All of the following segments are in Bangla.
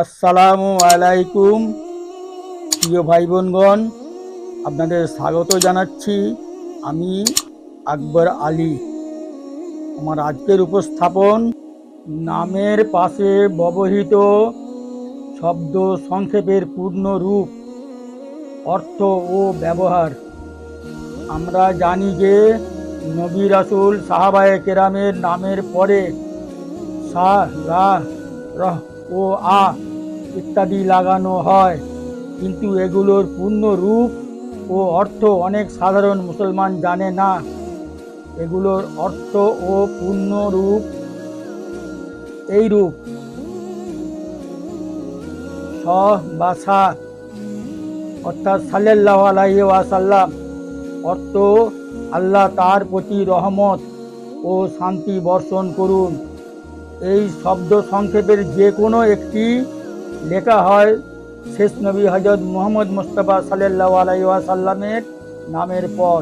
আসসালামু আলাইকুম, প্রিয় ভাই বোনগণ আপনাদের স্বাগত জানাচ্ছি আমি আকবর আলী। আমার আজকের উপস্থাপন নামের পাশে ব্যবহৃত শব্দ সংক্ষেপের পূর্ণ রূপ, অর্থ ও ব্যবহার। আমরা জানি যে নবী রাসুল সাহাবায়ে কেরামের নামের পরে সা রা রহ ও আ ইত্যাদি লাগানো হয়। কিন্তু এগুলোর পূর্ণ রূপ ও অর্থ অনেক সাধারণ মুসলমান জানে না। এগুলোর অর্থ ও পূর্ণ রূপ এই রূপ। স অর্থাৎ সাল্লাহ আলাইহি ওয়াসাল্লাম অর্থ আল্লাহ তার প্রতি রহমত ও শান্তি বর্ষণ করুন। এই শব্দ সংক্ষেপের যে কোনো একটি লেখা হয় শেষ নবী হজরত মোহাম্মদ মুস্তফা সাল্লাহ আলাইসাল্লামের নামের পর।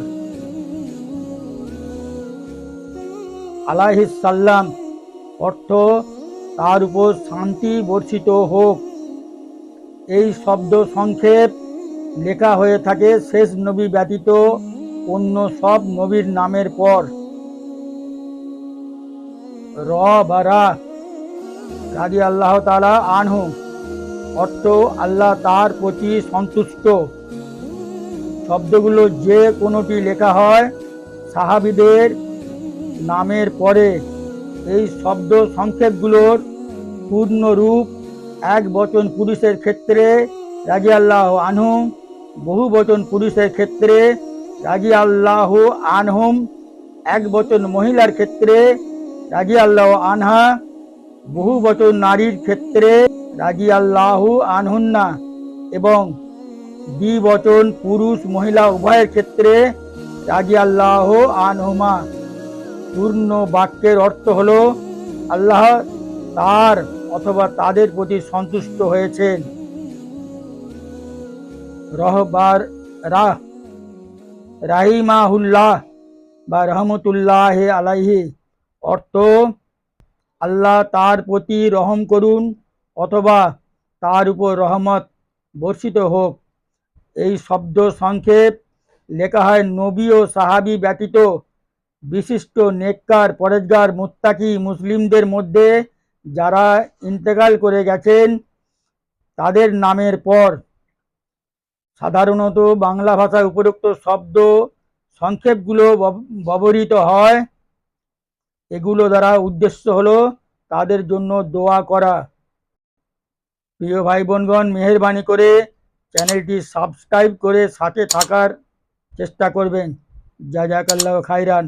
আলাহিসাল্লাম অর্থ তার উপর শান্তি বর্ষিত হোক। এই শব্দ সংক্ষেপ লেখা হয়ে থাকে শেষ নবী ব্যতীত অন্য সব নবীর নামের পর। র রাজি আল্লাহ তালা আনহু। অর্থ আল্লাহ তার প্রতি সন্তুষ্ট। শব্দগুলো যে কোনোটি লেখা হয় সাহাবিদের নামের পরে, এই শব্দ সংক্ষেপগুলোর পূর্ণ রূপ এক বচন পুরুষের ক্ষেত্রে রাজি আল্লাহ আনহুম বহু বচন পুরুষের ক্ষেত্রে রাজি আল্লাহ আনহুম, এক বচন মহিলার ক্ষেত্রে রাজি আল্লাহ আনহা বহু বচন নারীর ক্ষেত্রে রাজি আল্লাহ আনহুন্না এবং দ্বিবচন পুরুষ মহিলা উভয়ের ক্ষেত্রে রাজি আল্লাহ আনহুমা। পূর্ণ বাক্যের অর্থ হলো, আল্লাহ তার অথবা তাদের প্রতি সন্তুষ্ট হয়েছেন। রহবার রাহ, রাহিমাহুল্লাহ বা রহমতুল্লাহ আলাইহি। অর্থ, আল্লাহ তার প্রতি রহম করুন অথবা তার উপর রহমত বর্ষিত হোক। এই শব্দ সংক্ষেপ লেখা হয়, নবী ও সাহাবি ব্যতীত বিশিষ্ট নেককার, পরেজগার, মুত্তাকি মুসলিমদের মধ্যে যারা ইন্তেকাল করে গেছেন, তাদের নামের পর সাধারণত বাংলা ভাষায় উপরোক্ত শব্দ সংক্ষেপগুলো ব্যবহৃত হয়। এগুলো দ্বারা উদ্দেশ্য হলো তাদের জন্য দোয়া করা। প্রিয় ভাই বোনগণ মেহরবানি করে চ্যানেলটি সাবস্ক্রাইব করে সাথে থাকার চেষ্টা করবেন। জাজাকাল্লাহ খাইরান